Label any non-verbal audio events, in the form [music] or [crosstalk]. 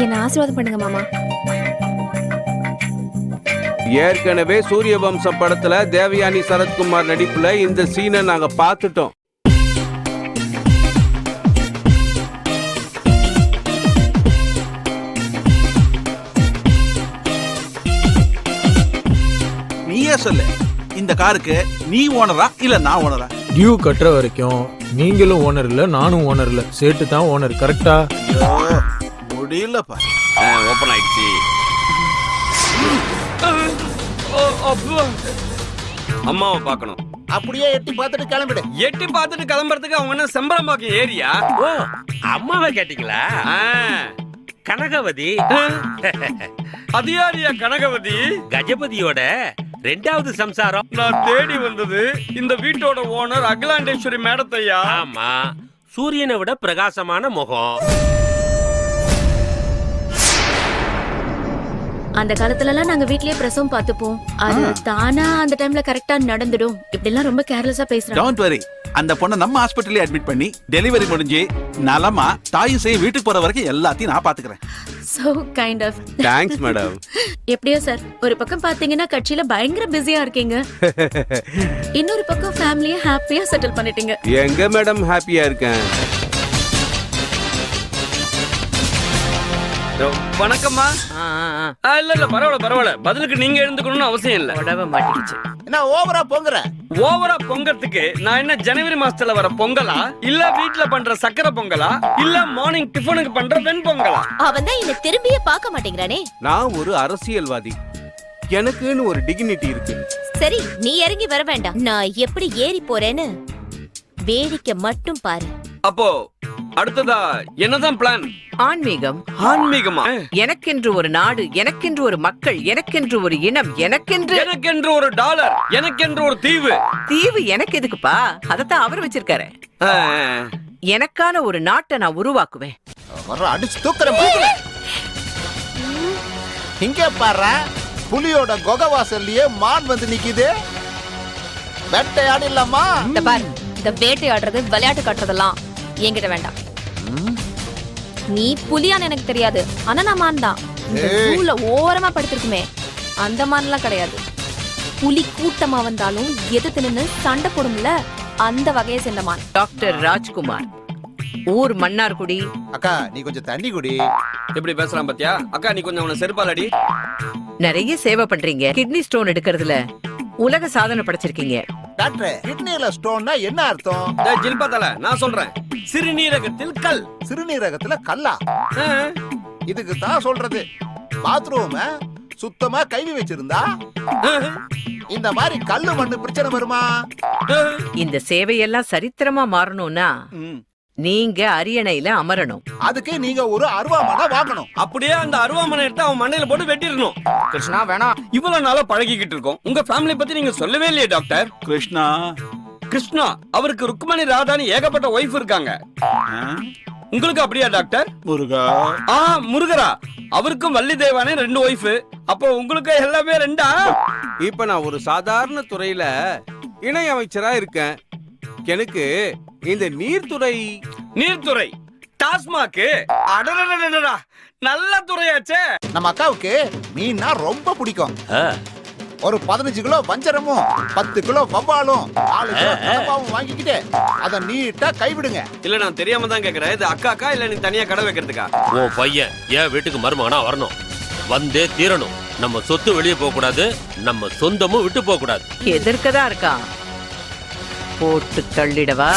ஆசீர்வாதம் பண்ணுங்க மாமா. ஏற்கனவே சூரிய வம்சம் படத்துல தேவயானி சரத்குமார் நடிப்புல இந்த சீனை நாங்க பார்த்துட்டோம். நீயே சொல்லு. இந்த காருக்கு நீ ஓனரா இல்ல நான் ஓனரா? டியூ கட்டுற வரைக்கும் நீங்களும் ஓனர் இல்ல நானும் ஓனர் இல்ல. சேட்டு தான் ஓனர் கரெக்டா ஐயோ முடியலப்பா ஓபன் ஆயிடுச்சு. அம்மாவை பார்க்கணும். அப்படியே எட்டி பார்த்துட்டு கிளம்பிடு. எட்டி பார்த்துட்டு கிளம்புறதுக்கு அவங்க என்ன செம்பரம்பாக்கம் ஏரியா? ஓ அம்மாவை கேட்டீங்களா? கனகவதி. அது யாரியா கனகவதி? கஜபதியோட ரெண்டாவது சம்சாரம். நான் தேடி வந்தது இந்த வீட்டோட ஓனர் அகிலாண்டேஸ்வரி மேடத்தையா? ஆமா. சூரியனை விட பிரகாசமான முகம். அந்த காலத்துல எல்லாம் நாங்க வீட்லயே பிரசவம் பார்த்துப்போம். அது தானா அந்த டைம்ல கரெக்டா நடந்துடும். இப்படி எல்லாம் ரொம்ப கேர்லெஸ்ஸா பேசுறாங்க. டோன்ட் வரி அந்த பொண்ணை நம்ம ஹாஸ்பிட்டல்லே அட்மிட் பண்ணி டெலிவரி முடிஞ்சு நலமா தாயும் செய்ய வீட்டுக்கு போற வரைக்கும் எல்லாத்தையும் நான் பாத்துக்கிறேன் so kind of thanks madam எப்படியோ சார் ஒரு பக்கம் பாத்தீங்கன்னா கட்சியில பயங்கர பிஸியா இருக்கீங்க. [laughs] இன்னொரு பக்கம் ஃபேமிலிய ஹாப்பியா செட்டில் பண்ணிட்டீங்க. எங்க மேடம் ஹாப்பியா இருக்கேன்? வணக்கம்மா. ஆ, இல்ல இல்ல பரவாயில்ல பரவாயில்ல. பதிலுக்கு நீங்க எழுந்துக்கணும்னு அவசியம் இல்ல. உடம்ப மாட்டிக்கிச்சு. என்ன ஓவரா போங்குற? ஓவரா பொங்கறதுக்கு நான் என்ன ஜனவரி மாசத்துல வர பொங்கலா? இல்ல வீட்ல பண்ற சக்கரை பொங்கலா? இல்ல மார்னிங் டிஃபனுக்கு பண்ற வெண் பொங்கலா? அவன் தான் என்ன திரும்பியே பார்க்க மாட்டேங்கிறானே. நான் ஒரு அரசியல்வாதி. எனக்குன்னு ஒரு டிகினிட்டி இருக்கு. சரி நீ இறங்கி வர வேண்டாம். நான் எப்படி ஏறி போறேன்னு? வேடிக்கை மட்டும் பாரு. அப்போ அடுத்ததா என்னதான் பிளான் ஆன்மீகம். ஆன்மீகமா? எனக்கென்று ஒரு நாடு எனக்கென்று ஒரு மக்கள் எனக்கென்று ஒரு இனம் எனக்கென்று எனக்கென்று ஒரு டாலர் எனக்கென்று ஒரு தீவு. தீவு எனக்கு எதுக்குப்பா? அதத்தான் அவர் வச்சிருக்காரு. எனக்கான ஒரு நாட்டை நான் உருவாக்குவேன். அடிச்சு தூக்குற மாதிரி இங்க பாரு புலியோட குகை வாசல்லையே மான் வந்து நிக்குது. வேட்டையாடு இல்லம்மா இந்த வேட்டையாடுறது விளையாட்டு காட்டுறதெல்லாம். என்கிட்ட வேண்டாம். நீ புலியான்னு எனக்கு தெரியாது. ஆனா நான் மான் தான். இந்த. ஜூல ஓரமா படுத்திருக்குமே. அந்த மான்லாம் கிடையாது. புலி கூட்டமா வந்தாலும் எதிர்த்து நின்னு சண்டை போடும்ல அந்த வகையை சேர்ந்த மான். டாக்டர் ராஜ்குமார் ஊர் மன்னார்குடி. அக்கா நீ கொஞ்சம் தண்ணி குடி. எப்படி பேசுறான் பாத்தியா? அக்கா நீ கொஞ்சம் அவனை செருப்பாலடி. நிறைய சேவை பண்றீங்க. கிட்னி ஸ்டோன் எடுக்கிறதுல உலக சாதனை படைச்சிருக்கீங்க. டாக்டர் கிட்னில ஸ்டோன்னா என்ன அர்த்தம்? டேய், ஜில்பா தல நான் சொல்றேன். சிறுநீரகத்தில் கல். சிறுநீரகத்துல கல்லா? இதுக்கு தான் சொல்றது. பாத்ரூம் சுத்தமா கைவி வச்சிருந்தா? இந்த மாதிரி கல்லு மண்ணு பிரச்சனை வருமா. இந்த சேவையெல்லாம் சரித்திரமா மாறணும்னா. நீங்க அரியணையில அமரணும். அதுக்கு நீங்க ஒரு அருவாமனை வாங்கணும். அப்படியே அந்த அருவாமனை எடுத்து அவன் மண்டையில போட்டு வெட்டிடணும். கிருஷ்ணா வேணாம் இவ்வளவு நாளா பழகிக்கிட்டு இருக்கோம். உங்க ஃபேமிலி பத்தி நீங்க சொல்லவே இல்லையே டாக்டர் கிருஷ்ணா. கிருஷ்ணா அவருக்கு ருக்மணி ராதான்னு ஏகப்பட்ட ஒய்ஃப் இருக்காங்க? உங்களுக்கு அப்படியா டாக்டர் முருகா. ஆ முருகரா. அவருக்கும் வள்ளி தேவானே ரெண்டு ஒய்ஃப் அப்போ உங்களுக்கு எல்லாமே ரெண்டா? இப்ப நான் ஒரு சாதாரண துறையில இணை அமைச்சரா இருக்கேன். எனக்கு இந்த நீர்த்துறை நீர்த்துறை? டாஸ்மாக்கு? அடடடடடடா. நல்ல துறையாச்சே. நம்ம அக்காவுக்கு மீன்னா ரொம்ப பிடிக்கும். ஆ, ஒரு பதினஞ்சு கிலோ வஞ்சரமும் பத்து கிலோ வவ்வாலும் நாலு கிலோ கடப்பாவும் வாங்கிக்கிட்டு அதை நீட்டா கைவிடுங்க. இல்ல நான் தெரியாம தான் கேக்குறேன். இது அக்காக்கா இல்ல நீ தனியா கடை வைக்கிறதுக்கா? உன் பையன் என் வீட்டுக்கு மருமகனா வரணும். வந்தே தீரணும். நம்ம சொத்து வெளியே போக கூடாது நம்ம சொந்தமும் விட்டு போக கூடாது எதிர்க்கதான் இருக்கான். போட்டு தள்ளிடவா?